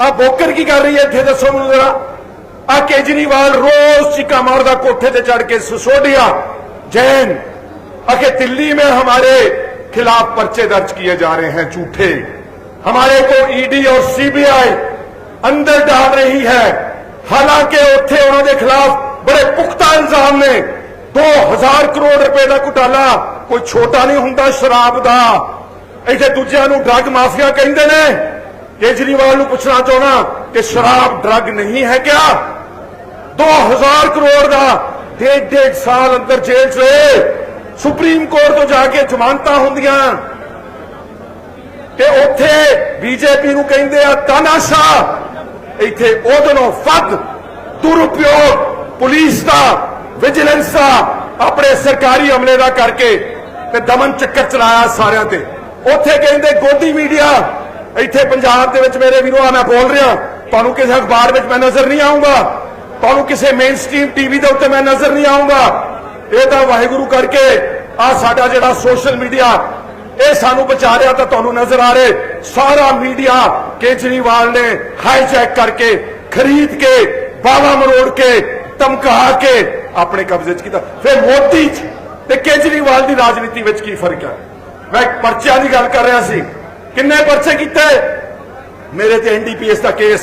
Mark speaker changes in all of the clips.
Speaker 1: ਆ ਬੋਕਰ ਕੀ ਕਰ ਰਹੀ ਹੈ ਇੱਥੇ ਦੱਸੋ ਮੈਨੂੰ ਜ਼ਰਾ ਆ ਕੇਜਰੀਵਾਲ ਰੋਜ਼ ਚੀਕਾ ਮਾਰਦਾ ਕੋਠੇ ਤੇ ਚੜ ਕੇ सिसोडिया जैन आके दिल्ली में हमारे खिलाफ पर्चे दर्ज किए जा रहे हैं झूठे हमारे को ईडी और सीबीआई अंदर डाल रही है हालांकि ਉੱਥੇ ਉਹਨਾਂ ਦੇ ਖਿਲਾਫ ਬੜੇ ਪੁਖਤਾ ਇਲਜ਼ਾਮ ਨੇ 2000 ਕਰੋੜ ਰੁਪਏ ਦਾ ਘੁਟਾਲਾ ਕੋਈ ਛੋਟਾ ਨਹੀਂ ਹੁੰਦਾ ਸ਼ਰਾਬ ਦਾ ਇੱਥੇ ਦੂਜਿਆਂ ਨੂੰ ਡਰੱਗ ਮਾਫੀਆ ਕਹਿੰਦੇ ਨੇ ਕੇਜਰੀਵਾਲ ਨੂੰ ਪੁੱਛਣਾ ਚਾਹਣਾ ਕਿ ਸ਼ਰਾਬ, ਡਰੱਗ ਨਹੀਂ ਹੈ ਕਿਆ? 2000 ਕਰੋੜ ਦਾ ਡੇਢ ਡੇਢ ਸਾਲ ਅੰਦਰ ਜੇਲ੍ਹ 'ਚ ਰਹੇ। ਸੁਪਰੀਮ ਕੋਰਟ ਤੋਂ ਜਾ ਕੇ ਜ਼ਮਾਨਤਾਂ ਹੁੰਦੀਆਂ। ਤੇ ਉੱਥੇ ਬੀਜੇਪੀ ਨੂੰ ਕਹਿੰਦੇ ਆ ਤਾਨਾਸ਼ਾ ਇੱਥੇ ਉਹਦੋਂ ਫੱਦ ਦੁਰਉਪਯੋਗ ਪੁਲਿਸ ਦਾ ਵਿਜੀਲੈਂਸ ਦਾ ਆਪਣੇ ਸਰਕਾਰੀ ਅਮਲੇ ਦਾ ਕਰਕੇ ਤੇ ਦਮਨ ਚੱਕਰ ਚਲਾਇਆ ਸਾਰਿਆਂ ਤੇ। ਉੱਥੇ ਕਹਿੰਦੇ, ਗੋਦੀ ਮੀਡੀਆ ਇੱਥੇ ਪੰਜਾਬ ਦੇ ਵਿੱਚ ਮੇਰੇ ਵੀਰੋ ਆ ਮੈਂ ਬੋਲ ਰਿਹਾ, ਤੁਹਾਨੂੰ ਕਿਸੇ ਅਖਬਾਰ ਵਿੱਚ ਮੈਂ ਨਜ਼ਰ ਨਹੀਂ ਆਉਂਗਾ ਤੁਹਾਨੂੰ ਕਿਸੇ ਮੇਨ ਸਟ੍ਰੀਮ ਟੀਵੀ ਦੇ ਉੱਤੇ ਮੈਂ ਨਜ਼ਰ ਨਹੀਂ ਆਉਂਗਾ ਇਹ ਤਾਂ ਵਾਹਿਗੁਰੂ ਕਰਕੇ ਆ ਸਾਡਾ ਜਿਹੜਾ ਸੋਸ਼ਲ ਮੀਡੀਆ ਇਹ ਸਾਨੂੰ ਬਚਾ ਰਿਹਾ ਤਾਂ ਤੁਹਾਨੂੰ ਨਜ਼ਰ ਆ ਰਹੇ। ਸਾਰਾ ਮੀਡੀਆ ਕੇਜਰੀਵਾਲ ਨੇ ਹਾਈਜੈਕ ਕਰਕੇ, ਖਰੀਦ ਕੇ, ਬਾਵਾ ਮਰੋੜ ਕੇ, ਧਮਕਾ ਕੇ ਆਪਣੇ ਕਬਜ਼ੇ 'ਚ ਕੀਤਾ। ਫਿਰ ਮੋਦੀ 'ਚ ਤੇ ਕੇਜਰੀਵਾਲ ਦੀ ਰਾਜਨੀਤੀ ਵਿੱਚ ਕੀ ਫ਼ਰਕ ਹੈ? ਮੈਂ ਪਰਚਿਆਂ ਦੀ ਗੱਲ ਕਰ ਰਿਹਾ ਸੀ। ਕਿੰਨੇ ਪਰਚੇ ਕੀਤੇ? ਮੇਰੇ ਤੇ ਐਨਡੀਪੀਐਸ ਦਾ ਕੇਸ।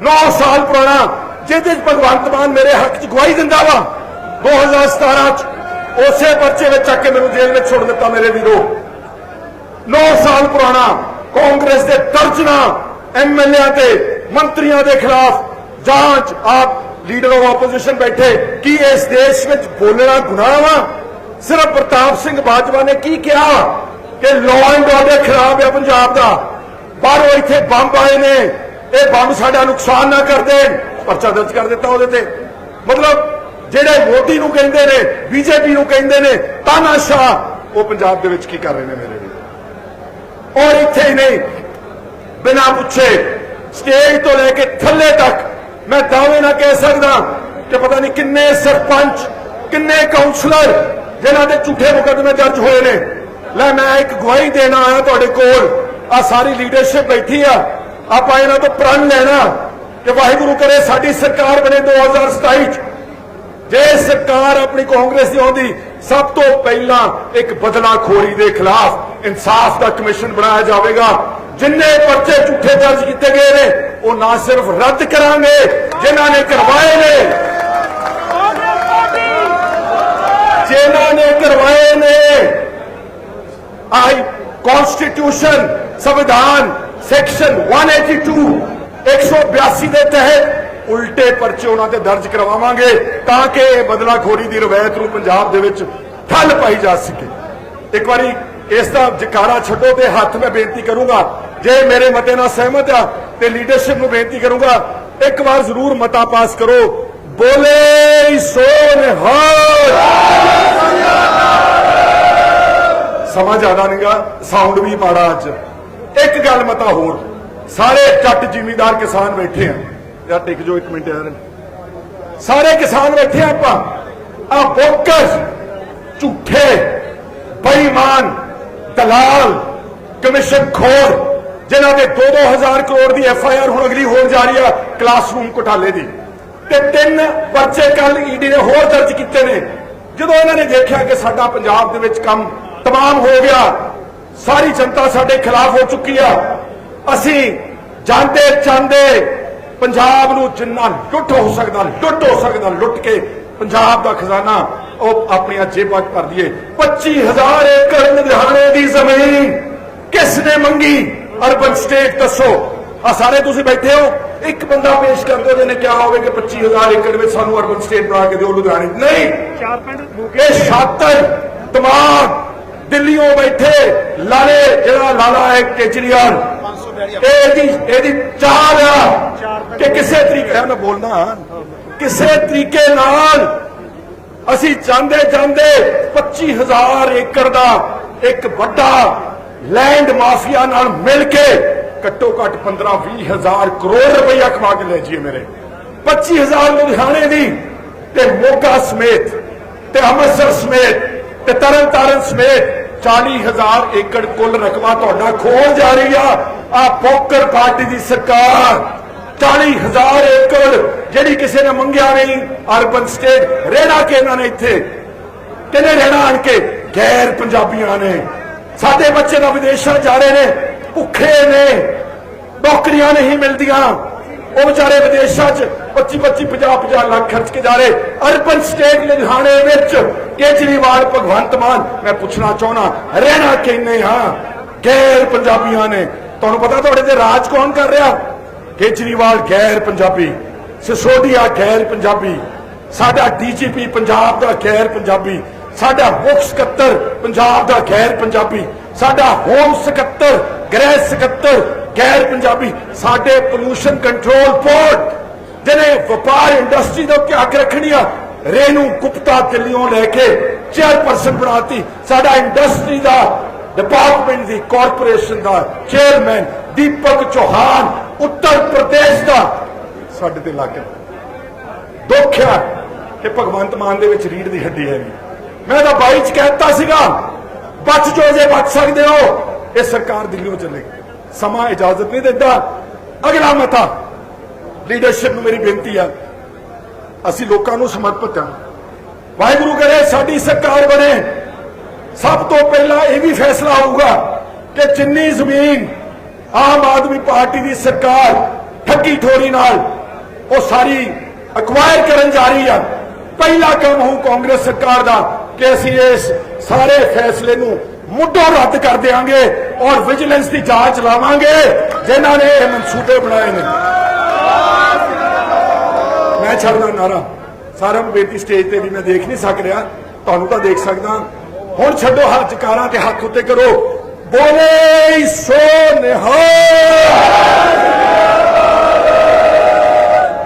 Speaker 1: 9 ਸਾਲ ਪੁਰਾਣਾ, ਜਿਹਦੇ 'ਚ ਭਗਵੰਤ ਮਾਨ ਮੇਰੇ ਹੱਕ 'ਚ ਗਵਾਹੀ ਦਿੰਦਾ ਵਾ। 2017 'ਚ ਉਸੇ ਪਰਚੇ ਵਿੱਚ ਚੱਕ ਕੇ ਮੈਨੂੰ ਜੇਲ੍ਹ ਵਿੱਚ ਛੋੜ ਦਿੱਤਾ ਮੇਰੇ ਵੀਰੋ। 9 ਸਾਲ ਪੁਰਾਣਾ, ਕਾਂਗਰਸ ਦੇ ਦਰਜਨਾ ਐਮਐਲਏ ਤੇ ਮੰਤਰੀਆਂ ਦੇ ਖਿਲਾਫ ਜਾਂਚ, ਆਪ ਲੀਡਰ ਆਫ ਆਪੋਜੀਸ਼ਨ ਬੈਠੇ। ਕੀ ਇਸ ਦੇਸ਼ ਵਿੱਚ ਬੋਲਣਾ ਗੁਨਾਹ ਵਾ? ਸਿਰਫ ਪ੍ਰਤਾਪ ਸਿੰਘ ਬਾਜਵਾ ਨੇ ਕੀ ਕਿਹਾ? ਕਿ ਲਾਅ ਐਂਡ ਆਰਡਰ ਖਰਾਬ ਹੈ ਪੰਜਾਬ ਦਾ। ਪਰ ਉਹ ਇੱਥੇ ਬੰਬ ਆਏ ਨੇ। ਇਹ ਬੰਬ ਸਾਡਾ ਨੁਕਸਾਨ ਨਾ ਕਰਦੇ ਪਰਚਾ ਦਰਜ ਕਰ ਦਿੱਤਾ ਉਹਦੇ ਤੇ। ਮਤਲਬ ਜਿਹੜੇ ਮੋਦੀ ਨੂੰ ਕਹਿੰਦੇ ਨੇ, ਬੀਜੇਪੀ ਨੂੰ ਕਹਿੰਦੇ ਨੇ, ਤਾਨਾਸ਼ਾਹ, ਉਹ ਪੰਜਾਬ ਦੇ ਵਿੱਚ ਕੀ ਕਰ ਰਹੇ ਨੇ ਮੇਰੇ ਲਈ ਔਰ ਇੱਥੇ ਹੀ ਨਹੀਂ। ਬਿਨਾ ਪੁੱਛੇ ਸਟੇਜ ਤੋਂ ਲੈ ਕੇ ਥੱਲੇ ਤੱਕ ਮੈਂ ਦਾਅਵੇ ਨਾਲ ਕਹਿ ਸਕਦਾ ਕਿ ਪਤਾ ਨਹੀਂ ਕਿੰਨੇ ਸਰਪੰਚ, ਕਿੰਨੇ ਕਾਉਂਸਲਰ ਜਿਨ੍ਹਾਂ ਦੇ ਝੂਠੇ ਮੁਕੱਦਮੇ ਦਰਜ ਹੋਏ ਨੇ। ਲੈ, ਮੈਂ ਇੱਕ ਗਵਾਹੀ ਦੇਣ ਆਇਆ ਤੁਹਾਡੇ ਕੋਲ। ਆ ਸਾਰੀ ਲੀਡਰਸ਼ਿਪ ਬੈਠੀ ਆ। ਆਪਾਂ ਇਹਨਾਂ ਤੋਂ ਪ੍ਰਣ ਲੈਣਾ ਕਿ ਵਾਹਿਗੁਰੂ ਕਰੇ ਸਾਡੀ ਸਰਕਾਰ ਬਣੇ 2027 ਚ। ਜੇ ਸਰਕਾਰ ਆਪਣੀ ਕਾਂਗਰਸ ਦੀ ਆਉਂਦੀ, ਸਭ ਤੋਂ ਪਹਿਲਾਂ ਇੱਕ ਬਦਲਾਖੋਰੀ ਦੇ ਖਿਲਾਫ ਇਨਸਾਫ ਦਾ ਕਮਿਸ਼ਨ ਬਣਾਇਆ ਜਾਵੇਗਾ। ਜਿੰਨੇ ਪਰਚੇ ਝੂਠੇ ਦਰਜ ਕੀਤੇ ਗਏ ਨੇ, ਉਹ ਨਾ ਸਿਰਫ ਰੱਦ ਕਰਾਂਗੇ, ਜਿਨ੍ਹਾਂ ਨੇ ਕਰਵਾਏ ਨੇ। ਜਿਨ੍ਹਾਂ ਨੇ ਕਰਵਾਏ ਨੇ ਆਈ ਕਨਸਟੀਟਿਊਸ਼ਨ ਸੰਵਿਧਾਨ ਸੈਕਸ਼ਨ 182 182 ਦੇ ਤਹਿਤ ਉਲਟੇ ਪਰਚੇ ਉਹਨਾਂ ਤੇ ਦਰਜ ਕਰਵਾਵਾਂਗੇ ਤਾਂ ਕਿ ਇਹ ਬਦਲਾਖੋਰੀ ਦੀ ਰਵਾਇਤ ਨੂੰ ਪੰਜਾਬ ਦੇ ਵਿੱਚ ਠੱਲ ਪਾਈ ਜਾ ਸਕੇ ਇੱਕ ਵਾਰੀ ਇਸ ਦਾ ਜਕਾਰਾ ਛੱਡੋ ਤੇ ਹੱਥ ਮੈਂ ਬੇਨਤੀ ਕਰੂੰਗਾ ਜੇ ਮੇਰੇ ਮਤੇ ਨਾਲ ਸਹਿਮਤ ਆ ਤੇ ਲੀਡਰਸ਼ਿਪ ਨੂੰ ਬੇਨਤੀ ਕਰੂੰਗਾ ਇੱਕ ਵਾਰ ਜ਼ਰੂਰ ਮਤਾ ਪਾਸ ਕਰੋ ਬੋਲੇ ਸੋਨ ਹਰ ਸਮਾਂ ਜ਼ਿਆਦਾ ਨਹੀਂਗਾ ਸਾਊਂਡ ਵੀ ਮਾੜਾ ਅੱਜ। ਇੱਕ ਗੱਲ ਮਤਾ ਹੋਰ, ਸਾਰੇ ਜੱਟ ਜ਼ਿਮੀਂਦਾਰ ਕਿਸਾਨ ਬੈਠੇ ਆ। ਯਾਰ ਟਿਕ ਜੋ ਇੱਕ ਮਿੰਟ ਯਾਰ। ਸਾਰੇ ਕਿਸਾਨ ਬੈਠੇ ਆਪਾਂ। ਆ ਬੋਕਸ ਝੂਠੇ, ਬੇਈਮਾਨ, ਦਲਾਲ, ਕਮਿਸ਼ਨ ਖੋਰ, ਜਿਨ੍ਹਾਂ ਦੇ 2-2000 ਕਰੋੜ ਦੀ ਐਫ ਆਈ ਆਰ ਹੁਣ ਅਗਲੀ ਹੋਣ ਜਾ ਰਹੀ ਆ ਕਲਾਸਰੂਮ ਘੁਟਾਲੇ ਦੀ। ਤੇ ਤਿੰਨ ਪਰਚੇ ਕੱਲ ਈਡੀ ਨੇ ਹੋਰ ਦਰਜ ਕੀਤੇ ਨੇ। ਜਦੋਂ ਇਹਨਾਂ ਨੇ ਦੇਖਿਆ ਕਿ ਸਾਡਾ ਪੰਜਾਬ ਦੇ ਵਿੱਚ ਕੰਮ ਤਮਾਮ ਹੋ ਗਿਆ ਸਾਰੀ ਜਨਤਾ ਸਾਡੇ ਖਿਲਾਫ ਹੋ ਚੁੱਕੀ ਆ ਅਸੀਂ ਜਾਂਦੇ ਚਾਹੁੰਦੇ ਪੰਜਾਬ ਨੂੰ ਜਿੰਨਾ ਲੁੱਟ ਹੋ ਸਕਦਾ ਲੁੱਟ ਹੋ ਸਕਦਾ ਲੁੱਟ ਕੇ ਪੰਜਾਬ ਦਾ ਖਜ਼ਾਨਾ ਉਹ ਆਪਣੀਆਂ ਜੇਬਾਂ 'ਚ ਭਰ ਦਈਏ 25000 ਏਕੜ ਲੁਧਿਆਣੇ ਦੀ ਜ਼ਮੀਨ ਕਿਸ ਨੇ ਮੰਗੀ ਅਰਬਨ ਸਟੇਟ ਦੱਸੋ ਆ ਸਾਰੇ ਤੁਸੀਂ ਬੈਠੇ ਹੋ ਇੱਕ ਬੰਦਾ ਪੇਸ਼ ਕਰ ਦਿਓ ਜਿਹਨੇ ਕਿਹਾ ਹੋਵੇ ਕਿ 25000 ਏਕੜ ਵਿੱਚ ਸਾਨੂੰ ਅਰਬਨ ਸਟੇਟ ਬਣਾ ਕੇ ਦਿਓ ਲੁਧਿਆਣੇ ਨਹੀਂ
Speaker 2: ਚਾਰ ਪਿੰਡ
Speaker 1: ਇਹ ਛਾਤਰ ਦਿਮਾਗ ਦਿੱਲੀੋਂ ਬੈਠੇ ਲਾਲੇ, ਜਿਹੜਾ ਲਾਲਾ ਹੈ ਕੇਜਰੀਵਾਲ। ਇਹਦੀ ਇਹਦੀ ਚਾਲ ਆ ਕਿ ਕਿਸੇ ਤਰੀਕੇ ਨਾਲ ਬੋਲਣਾ, ਕਿਸੇ ਤਰੀਕੇ ਨਾਲ ਅਸੀਂ ਜਾਂਦੇ ਚਾਹੁੰਦੇ 25000 ਏਕੜ ਦਾ ਇੱਕ ਵੱਡਾ ਲੈਂਡ ਮਾਫੀਆ ਨਾਲ ਮਿਲ ਕੇ ਘੱਟੋ ਘੱਟ 15 20000 ਕਰੋੜ ਰੁਪਇਆ ਕਮਾ ਕੇ ਲੈ ਜੀਏ ਮੇਰੇ। 25000 ਲੁਧਿਆਣੇ ਦੀ ਤੇ ਮੋਗਾ ਸਮੇਤ ਤੇ ਅੰਮ੍ਰਿਤਸਰ ਸਮੇਤ ਤੇ ਤਰਨਤਾਰਨ ਸਮੇਤ 40000 ਏਕੜ ਕੁੱਲ ਰਕਬਾ ਤੁਹਾਡਾ ਖੋਲ ਜਾ ਰਹੀ ਆ। ਆ ਪੋਕਰ ਪਾਰਟੀ ਦੀ ਸਰਕਾਰ 40000 ਏਕੜ ਜਿਹੜੀ ਕਿਸੇ ਨੇ ਮੰਗਿਆ ਨਹੀਂ, ਅਰਬਨ ਸਟੇਟ ਰਹਿਣਾ ਕਿ ਇਹਨਾਂ ਨੇ ਇੱਥੇ? ਕਿਹਨੇ ਰਹਿਣਾ ਆਣ ਕੇ? ਗੈਰ ਪੰਜਾਬੀਆਂ ਨੇ। ਸਾਡੇ ਬੱਚੇ ਨਾ ਵਿਦੇਸ਼ਾਂ ਜਾ ਰਹੇ ਨੇ, ਭੁੱਖੇ ਨੇ, ਨੌਕਰੀਆਂ ਨਹੀਂ ਮਿਲਦੀਆਂ। ਉਹ ਵਿਚਾਰੇ ਵਿਦੇਸ਼ਾਂ 'ਚ 25 25 50 50 ਲੱਖ ਖਰਚ ਕੇ ਜਾ ਰਹੇ। ਅਰਬਨ ਸਟੇਟ ਲੁਧਿਆਣੇ ਵਿੱਚ ਕੇਜਰੀਵਾਲ, ਭਗਵੰਤ ਮਾਨ, ਮੈਂ ਪੁੱਛਣਾ ਚਾਹਣਾ ਰਹਿਣਾ ਕਿੰਨੇ ਹਾਂ ਗੈਰ ਪੰਜਾਬੀਆਂ ਨੇ। ਤੁਹਾਨੂੰ ਪਤਾ ਤੁਹਾਡੇ ਤੇ ਰਾਜ ਕੌਣ ਕਰ ਰਿਹਾ? ਕੇਜਰੀਵਾਲ ਗੈਰ ਪੰਜਾਬੀ, ਸਿਸੋਦੀਆ ਗੈਰ ਪੰਜਾਬੀ, ਸਾਡਾ ਡੀਜੀਪੀ ਪੰਜਾਬ ਦਾ ਗੈਰ ਪੰਜਾਬੀ, ਸਾਡਾ ਮੁੱਖ ਸਕੱਤਰ ਪੰਜਾਬ ਦਾ ਗੈਰ ਪੰਜਾਬੀ, ਸਾਡਾ ਹੋਮ ਸਕੱਤਰ, ਗ੍ਰਹਿ ਸਕੱਤਰ ਗੈਰ ਪੰਜਾਬੀ, ਸਾਡੇ ਪੋਲੂਸ਼ਨ ਕੰਟਰੋਲ ਬੋਰਡ ਜਿਹਨੇ ਵਪਾਰ ਇੰਡਸਟਰੀ ਦਾ ਕਿਆਕ ਰੱਖਣੀ ਆ ਰੇਨੂ ਗੁਪਤਾ ਦਿੱਲੀੋਂ ਲੈ ਕੇ ਚੇਅਰਪਰਸਨ ਬਣਾਤੀ। ਸਾਡਾ ਇੰਡਸਟਰੀ ਦਾ ਡਿਪਾਰਟਮੈਂਟ ਦੀ ਕਾਰਪੋਰੇਸ਼ਨ ਦਾ ਚੇਅਰਮੈਨ ਦੀਪਕ ਚੌਹਾਨ, ਉੱਤਰ ਪ੍ਰਦੇਸ਼ ਦਾ। ਸਾਡੇ ਤੇ ਲੱਗ ਦੁੱਖ ਹੈ ਕਿ ਭਗਵੰਤ ਮਾਨ ਦੇ ਵਿੱਚ ਰੀੜ ਦੀ ਹੱਡੀ ਹੈਗੀ ਮੈਂ ਤਾਂ ਬਾਈ ਚ ਕਹਿਤਾ ਸੀਗਾ, ਬਚ ਜੋ ਜੇ ਬਚ ਸਕਦੇ ਹੋ, ਇਹ ਸਰਕਾਰ ਦਿੱਲੀ ਨੂੰ ਚੱਲੇਗੀ ਸਮਾਂ ਇਜਾਜ਼ਤ ਨਹੀਂ ਦਿੰਦਾ। ਅਗਲਾ ਮਤਾ ਲੀਡਰਸ਼ਿਪ ਨੂੰ ਮੇਰੀ ਬੇਨਤੀ ਆ ਅਸੀਂ ਲੋਕਾਂ ਨੂੰ ਸਮਰਪਿਤ ਹਾਂ। ਵਾਹਿਗੁਰੂ ਕਰੇ ਸਾਡੀ ਸਰਕਾਰ ਬਣੇ। ਸਭ ਤੋਂ ਪਹਿਲਾਂ ਇਹ ਵੀ ਫੈਸਲਾ ਹੋਊਗਾ ਕਿ ਜਿੰਨੀ ਜ਼ਮੀਨ ਆਮ ਆਦਮੀ ਪਾਰਟੀ ਦੀ ਸਰਕਾਰ ਠੱਗੀ ਠੋਰੀ ਨਾਲ ਉਹ ਸਾਰੀ ਅਕਵਾਇਰ ਕਰਨ ਜਾ ਰਹੀ ਆ। ਪਹਿਲਾ ਕੰਮ ਹੋਊ ਕਾਂਗਰਸ ਸਰਕਾਰ ਦਾ ਕਿ ਅਸੀਂ ਇਸ ਸਾਰੇ ਫੈਸਲੇ ਨੂੰ ਮੁੱਢੋਂ ਰੱਦ ਕਰ ਦੇਵਾਂਗੇ ਔਰ ਵਿਜੀਲੈਂਸ ਦੀ ਜਾਂਚ ਲਾਵਾਂਗੇ, ਜਿਨ੍ਹਾਂ ਨੇ ਇਹ ਮਨਸੂਬੇ ਬਣਾਏ ਨੇ। ਮੈਂ ਛੱਡਦਾ ਨਾਰਾ। ਸਾਰਿਆਂ ਨੂੰ ਬੇਨਤੀ ਸਟੇਜ ਤੇ ਵੀ ਮੈਂ ਦੇਖ ਨਹੀਂ ਸਕ ਰਿਹਾ। ਤੁਹਾਨੂੰ ਤਾਂ ਦੇਖ ਸਕਦਾ। ਹੁਣ ਛੱਡੋ ਹੱਥ ਜਕਾਰਾਂ ਤੇ ਹੱਥ ਉੱਤੇ ਕਰੋ। ਬੋਲੇ ਸੋ ਨਿਹਾਲ।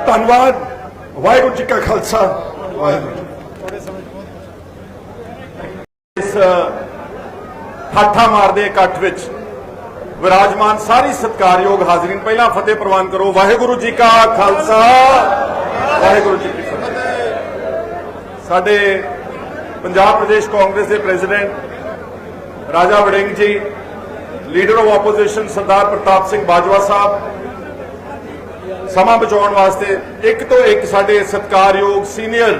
Speaker 1: ਧੰਨਵਾਦ। ਵਾਹਿਗੁਰੂ ਜੀ ਕਾ ਖਾਲਸਾ। ਵਾਹਿਗੁਰੂ ਜੀ ਇਸ ਠਾਠਾ ਮਾਰਦੇ ਇਕੱਠ ਵਿੱਚ ਵਿਰਾਜਮਾਨ ਸਾਰੀ ਸਤਿਕਾਰਯੋਗ ਹਾਜ਼ਰੀਨ, ਪਹਿਲਾਂ ਫਤਿਹ ਪ੍ਰਵਾਨ ਕਰੋ। ਵਾਹਿਗੁਰੂ ਜੀ ਕਾ ਖਾਲਸਾ। ਵਾਹਿਗੁਰੂ ਜੀ ਕੀ ਫਤਿਹ ਸਾਡੇ ਪੰਜਾਬ ਪ੍ਰਦੇਸ਼ ਕਾਂਗਰਸ ਦੇ president Raja Warring ji, leader of opposition Sardar Partap Singh Bajwa Sahib, ਸਮਾਂ ਬਚਾਉਣ ਵਾਸਤੇ ਇੱਕ ਤੋਂ ਇੱਕ ਸਾਡੇ ਸਤਿਕਾਰਯੋਗ ਸੀਨੀਅਰ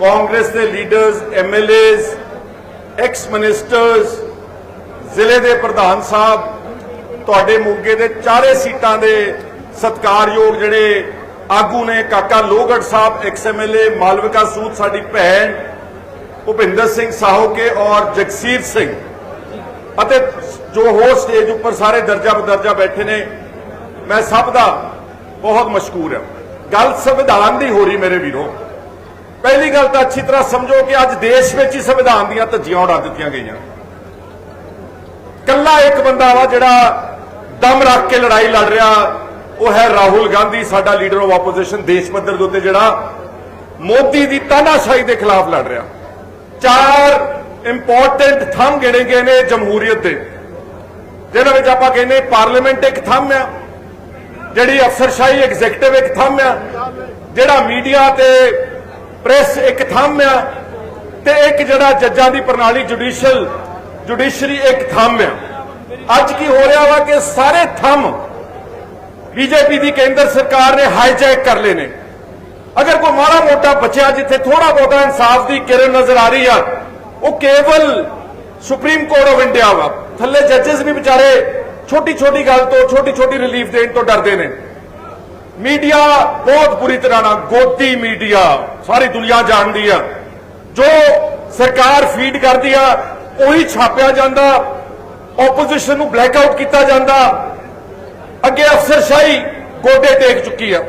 Speaker 1: ਕਾਂਗਰਸ ਦੇ ਲੀਡਰਸ ਐਮਐਲਏਸ ਐਕਸ ਮਿਨਿਸਟਰਸ ਜ਼ਿਲ੍ਹੇ ਦੇ ਪ੍ਰਧਾਨ ਸਾਹਿਬ, ਤੁਹਾਡੇ ਮੋਗੇ ਦੇ ਚਾਰੇ ਸੀਟਾਂ ਦੇ ਸਤਿਕਾਰਯੋਗ ਜਿਹੜੇ ਆਗੂ ਨੇ ਕਾਕਾ ਲੋਹਗੜ ਸਾਹਿਬ ਐਕਸ ਐਮਐਲਏ ਮਾਲਵਿਕਾ ਸੂਦ, ਸਾਡੀ ਭੈਣ ਭੁਪਿੰਦਰ ਸਿੰਘ ਸਾਹੋਕੇ ਔਰ ਜਗਸੀਰ ਸਿੰਘ। ਅਤੇ ਜੋ ਹੋਰ ਸਟੇਜ ਉੱਪਰ ਸਾਰੇ ਦਰਜਾ ਬਦਰਜਾ ਬੈਠੇ ਨੇ, ਮੈਂ ਸਭ ਦਾ ਬਹੁਤ ਮਸ਼ਕੂਰ ਹਾਂ। ਗੱਲ ਸੰਵਿਧਾਨ ਦੀ ਹੋ ਰਹੀ ਮੇਰੇ ਵੀਰੋ। ਪਹਿਲੀ ਗੱਲ ਤਾਂ ਅੱਛੀ ਤਰ੍ਹਾਂ ਸਮਝੋ ਕਿ ਅੱਜ ਦੇਸ਼ ਵਿੱਚ ਹੀ ਸੰਵਿਧਾਨ ਦੀਆਂ ਧੱਜੀਆਂ ਉਡਾ ਦਿੱਤੀਆਂ ਗਈਆਂ। ਕੱਲਾ ਇੱਕ ਬੰਦਾ ਵਾ ਜਿਹੜਾ ਦਮ ਰੱਖ ਕੇ ਲੜਾਈ ਲੜ ਰਿਹਾ ਉਹ ਹੈ ਰਾਹੁਲ ਗਾਂਧੀ, ਸਾਡਾ ਲੀਡਰ ਆਫ ਆਪੋਜੀਸ਼ਨ ਦੇਸ਼ ਪੱਧਰ ਦੇ ਉੱਤੇ ਜਿਹੜਾ ਮੋਦੀ ਦੀ ਤਾਨਾਸ਼ਾਹੀ ਦੇ ਖਿਲਾਫ ਲੜ ਰਿਹਾ। ਚਾਰ ਇੰਪੋਰਟੈਂਟ ਥੰਮ ਗਿਣੇ ਗਏ ਨੇ ਜਮਹੂਰੀਅਤ ਦੇ। ਜਿਹਨਾਂ ਵਿੱਚ ਆਪਾਂ ਕਹਿੰਦੇ ਪਾਰਲੀਮੈਂਟ ਇੱਕ ਥੰਮ ਆ, ਜਿਹੜੀ ਅਫਸਰਸ਼ਾਹੀ ਐਗਜ਼ੀਕਟਿਵ ਇੱਕ ਥੰਮ ਆ, ਜਿਹੜਾ ਮੀਡੀਆ ਤੇ ਪ੍ਰੈਸ ਇੱਕ ਥੰਮ ਆ, ਤੇ ਇੱਕ ਜਿਹੜਾ ਜੱਜਾਂ ਦੀ ਪ੍ਰਣਾਲੀ ਜੁਡੀਸ਼ੀਅਲ ਜੁਡੀਸ਼ਰੀ ਇੱਕ ਥੰਮ ਆ। ਅੱਜ ਕੀ ਹੋ ਰਿਹਾ ਵਾ ਕਿ ਸਾਰੇ ਥੰਮ ਬੀਜੇਪੀ ਦੀ ਕੇਂਦਰ ਸਰਕਾਰ ਨੇ ਹਾਈਜੈਕ ਕਰ ਲਏ ਨੇ। ਅਗਰ ਕੋਈ ਮਾੜਾ ਮੋਟਾ ਬਚਿਆ, ਜਿੱਥੇ ਥੋੜਾ ਬਹੁਤਾ ਇਨਸਾਫ ਦੀ ਕਿਰਨ ਨਜ਼ਰ ਆ ਰਹੀ ਆ, ਉਹ ਕੇਵਲ ਸੁਪਰੀਮ ਕੋਰਟ ਆਫ ਇੰਡੀਆ ਵਾ। ਥੱਲੇ ਜੱਜਸ ਵੀ ਵਿਚਾਰੇ ਛੋਟੀ ਛੋਟੀ ਗੱਲ ਤੋਂ ਛੋਟੀ ਛੋਟੀ ਰਿਲੀਫ ਦੇਣ ਤੋਂ ਡਰਦੇ ਨੇ। ਮੀਡੀਆ ਬਹੁਤ ਬੁਰੀ ਤਰ੍ਹਾਂ ਨਾਲ, ਗੋਦੀ ਮੀਡੀਆ, ਸਾਰੀ ਦੁਨੀਆ ਜਾਣਦੀ ਆ। ਜੋ ਸਰਕਾਰ ਫੀਡ ਕਰਦੀ ਆ, ਉਹੀ ਛਾਪਿਆ ਜਾਂਦਾ ਆਪੋਜੀਸ਼ਨ ਨੂੰ ਬਲੈਕ ਆਊਟ ਕੀਤਾ ਜਾਂਦਾ। ਅੱਗੇ ਅਫਸਰਸ਼ਾਹੀ ਗੋਡੇ ਟੇਕ ਚੁੱਕੀ ਆ।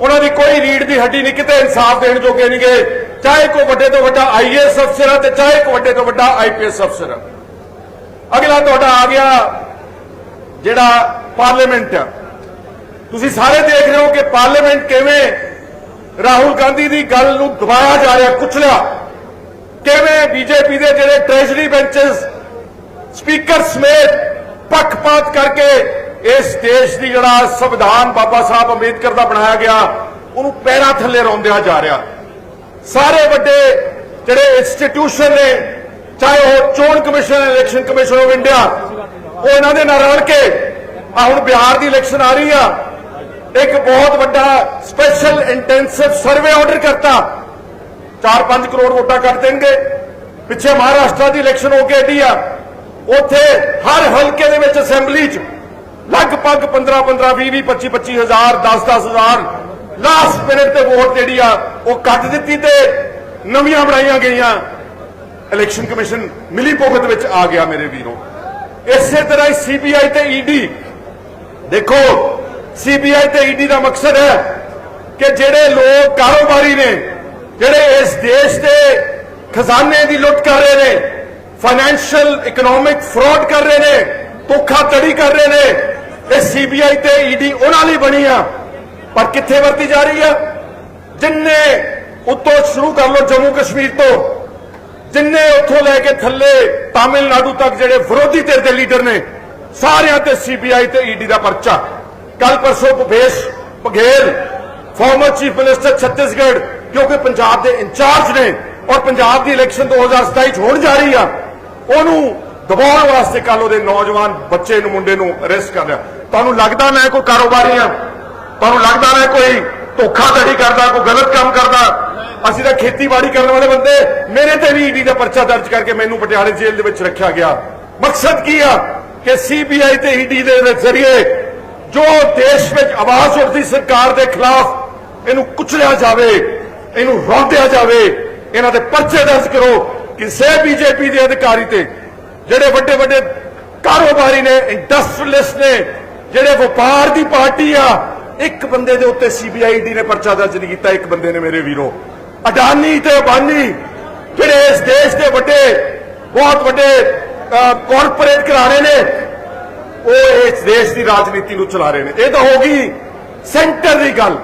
Speaker 1: ਉਹਨਾਂ ਦੀ ਕੋਈ ਰੀੜ ਦੀ ਹੱਡੀ ਨਹੀਂ, ਕਿਤੇ ਇਨਸਾਫ ਦੇਣ ਜੋਗੇ ਨਹੀਂ ਗਏ। ਚਾਹੇ ਕੋ ਵੱਡੇ ਤੋਂ ਵੱਡਾ ਆਈਏਐਸ ਅਫਸਰ ਆ ਤੇ ਚਾਹੇ ਕੋ ਵੱਡੇ ਤੋਂ ਵੱਡਾ ਆਈਪੀਐਸ ਅਫਸਰ ਆ। ਅਗਲਾ ਤੁਹਾਡਾ ਆ ਗਿਆ ਜਿਹੜਾ ਪਾਰਲੀਮੈਂਟ ਆ। ਤੁਸੀਂ ਸਾਰੇ ਦੇਖ ਰਹੇ ਹੋ ਕਿ ਪਾਰਲੀਮੈਂਟ ਕਿਵੇਂ ਰਾਹੁਲ ਗਾਂਧੀ ਦੀ ਗੱਲ ਨੂੰ ਦਬਾਇਆ ਜਾ ਰਿਹਾ, ਕੁਚਲਿਆ। ਕਿਵੇਂ ਬੀਜੇਪੀ ਦੇ ਜਿਹੜੇ ਟ੍ਰੈਜਰੀ ਬੈਂਚਸ ਸਪੀਕਰ ਸਮੇਤ ਪੱਖਪਾਤ ਕਰਕੇ ਇਸ ਦੇਸ਼ ਦੀ ਜਿਹੜਾ ਸੰਵਿਧਾਨ ਬਾਬਾ ਸਾਹਿਬ ਅੰਬੇਦਕਰ ਦਾ ਬਣਾਇਆ ਗਿਆ, ਉਹਨੂੰ ਪੈਰਾਂ ਥੱਲੇ ਰੋਂਦਿਆ ਜਾ ਰਿਹਾ। ਸਾਰੇ ਵੱਡੇ ਜਿਹੜੇ ਇੰਸਟੀਟਿਊਸ਼ਨ ਨੇ, ਚਾਹੇ ਉਹ ਚੋਣ commission election commission of India ਉਹ ਇਹਨਾਂ ਦੇ ਨਾਲ ਰਲ ਕੇ ਆ ਹੁਣ ਬਿਹਾਰ ਦੀ ਇਲੈਕਸ਼ਨ ਆ ਰਹੀ ਆ। ਇੱਕ ਬਹੁਤ ਵੱਡਾ ਸਪੈਸ਼ਲ ਇੰਟੈਂਸਿਵ ਸਰਵੇ ਆਰਡਰ ਕਰਤਾ। 4-5 ਕਰੋੜ ਵੋਟਾਂ ਕੱਟ ਦੇਣਗੇ। ਪਿੱਛੇ ਮਹਾਰਾਸ਼ਟਰ ਦੀ ਇਲੈਕਸ਼ਨ ਹੋ ਕੇ ਆਈ ਆ। ਉੱਥੇ ਹਰ ਹਲਕੇ ਦੇ ਵਿੱਚ ਅਸੈਂਬਲੀ 'ਚ ਲਗਭਗ 15 15 20 20 25 25 ਹਜ਼ਾਰ 10 10 ਹਜ਼ਾਰ ਲਾਸਟ ਮਿੰਟ ਤੇ ਵੋਟ ਜਿਹੜੀ ਆ, ਉਹ ਕੱਟ ਦਿੱਤੀ ਤੇ ਨਵੀਆਂ ਬਣਾਈਆਂ ਗਈਆਂ। ਇਲੈਕਸ਼ਨ ਕਮਿਸ਼ਨ ਮਿਲੀ ਭੁਗਤ ਵਿੱਚ ਆ ਗਿਆ ਮੇਰੇ ਵੀਰੋ। ਇਸੇ ਤਰ੍ਹਾਂ ਹੀ ਸੀਬੀਆਈ ਤੇ ਈਡੀ ਦੇਖੋ ਸੀਬੀਆਈ ਤੇ ਈਡੀ ਦਾ ਮਕਸਦ ਹੈ ਕਿ ਜਿਹੜੇ ਲੋਕ ਕਾਰੋਬਾਰੀ ਨੇ, ਜਿਹੜੇ ਇਸ ਦੇਸ਼ ਦੇ ਖਜ਼ਾਨੇ ਦੀ ਲੁੱਟ ਕਰ ਰਹੇ ਨੇ ਫਾਈਨੈਂਸ਼ੀਅਲ ਇਕਨੋਮਿਕ ਫਰਾਡ ਕਰ ਰਹੇ ਨੇ, ਧੋਖਾਧੜੀ ਕਰ ਰਹੇ ਨੇ ਇਹ ਸੀਬੀਆਈ ਤੇ ਈਡੀ ਉਹਨਾਂ ਲਈ ਬਣੀ ਆ। ਪਰ ਕਿੱਥੇ ਵਰਤੀ ਜਾ ਰਹੀ ਆ? ਜਿੰਨੇ ਉੱਤੋਂ ਸ਼ੁਰੂ ਕਰ ਲਓ ਜੰਮੂ ਕਸ਼ਮੀਰ ਤੋਂ, ਜਿੰਨੇ ਉੱਥੋਂ ਲੈ ਕੇ ਥੱਲੇ ਤਾਮਿਲਨਾਡੂ ਤੱਕ ਜਿਹੜੇ ਵਿਰੋਧੀ ਧਿਰ ਦੇ ਲੀਡਰ ਨੇ, ਸਾਰਿਆਂ ਤੇ ਸੀਬੀਆਈ ਤੇ ਈਡੀ ਦਾ ਪਰਚਾ। ਕੱਲ ਪਰਸੋਂ Bhupesh Baghel former chief minister Chhattisgarh, ਕਿਉਂਕਿ ਪੰਜਾਬ ਦੇ ਇੰਚਾਰਜ ਨੇ ਔਰ ਪੰਜਾਬ ਦੀ ਇਲੈਕਸ਼ਨ 2027 ਚ ਹੋਣ ਜਾ ਰਹੀ ਆ, ਉਹਨੂੰ ਦਬਾਉਣ ਵਾਸਤੇ ਕੱਲ ਉਹਦੇ ਨੌਜਵਾਨ ਬੱਚੇ ਨੂੰ, ਮੁੰਡੇ ਨੂੰ ਅਰੈਸਟ ਕਰ ਲਿਆ। ਤੁਹਾਨੂੰ ਲੱਗਦਾ ਮੈਂ ਕੋਈ ਕਾਰੋਬਾਰੀ ਆ ਤੁਹਾਨੂੰ ਲੱਗਦਾ ਮੈਂ ਕੋਈ ਧੋਖਾਧੜੀ ਕਰਦਾ, ਕੋਈ ਗਲਤ ਕੰਮ ਕਰਦਾ? ਅਸੀਂ ਤਾਂ ਖੇਤੀਬਾੜੀ ਕਰਨ ਵਾਲੇ ਬੰਦੇ। ਮੇਰੇ ਤੇ ਵੀ ਈਡੀ ਦਾ ਪਰਚਾ ਦਰਜ ਕਰਕੇ ਮੈਨੂੰ ਪਟਿਆਲੇ ਜੇਲ੍ਹ ਦੇ ਵਿੱਚ ਰੱਖਿਆ ਗਿਆ। ਮਕਸਦ ਕੀ ਆ? ਕਿ ਸੀਬੀਆਈ ਤੇ ਈਡੀ ਦੇ ਜ਼ਰੀਏ ਜੋ ਦੇਸ਼ ਵਿੱਚ ਆਵਾਜ਼ ਉੱਠਦੀ ਸਰਕਾਰ ਦੇ ਖਿਲਾਫ ਇਹਨੂੰ ਕੁਚਲਿਆ ਜਾਵੇ, ਇਹਨੂੰ ਰੋਂਦਿਆ ਜਾਵੇ, ਇਹਨਾਂ ਦੇ ਪਰਚੇ ਦਰਜ ਕਰੋ ਕਿਸੇ ਬੀਜੇਪੀ ਦੇ ਅਧਿਕਾਰੀ ਤੇ ਜਿਹੜੇ ਵੱਡੇ ਵੱਡੇ ਕਾਰੋਬਾਰੀ ਨੇ ਇੰਡਸਟਰੀਲਿਸਟ ਨੇ ਜਿਹੜੇ ਵਪਾਰ ਦੀ ਪਾਰਟੀ ਆ, ਇੱਕ ਬੰਦੇ ਦੇ ਉੱਤੇ ਸੀਬੀਆਈ ਨੇ ਪਰਚਾ ਦਰਜ ਨਹੀਂ ਕੀਤਾ, ਇੱਕ ਬੰਦੇ ਨੇ ਮੇਰੇ ਵੀਰੋ। ਅਡਾਨੀ ਤੇ ਅਬਾਨੀ ਜਿਹੜੇ ਇਸ ਦੇਸ਼ ਦੇ ਵੱਡੇ, ਬਹੁਤ ਵੱਡੇ ਕਾਰਪੋਰੇਟ ਘਰਾਣੇ ਨੇ, ਉਹ ਇਸ ਦੇਸ਼ ਦੀ ਰਾਜਨੀਤੀ ਨੂੰ ਚਲਾ ਰਹੇ ਨੇ। ਇਹ ਤਾਂ ਹੋ ਗਈ ਸੈਂਟਰ ਦੀ ਗੱਲ।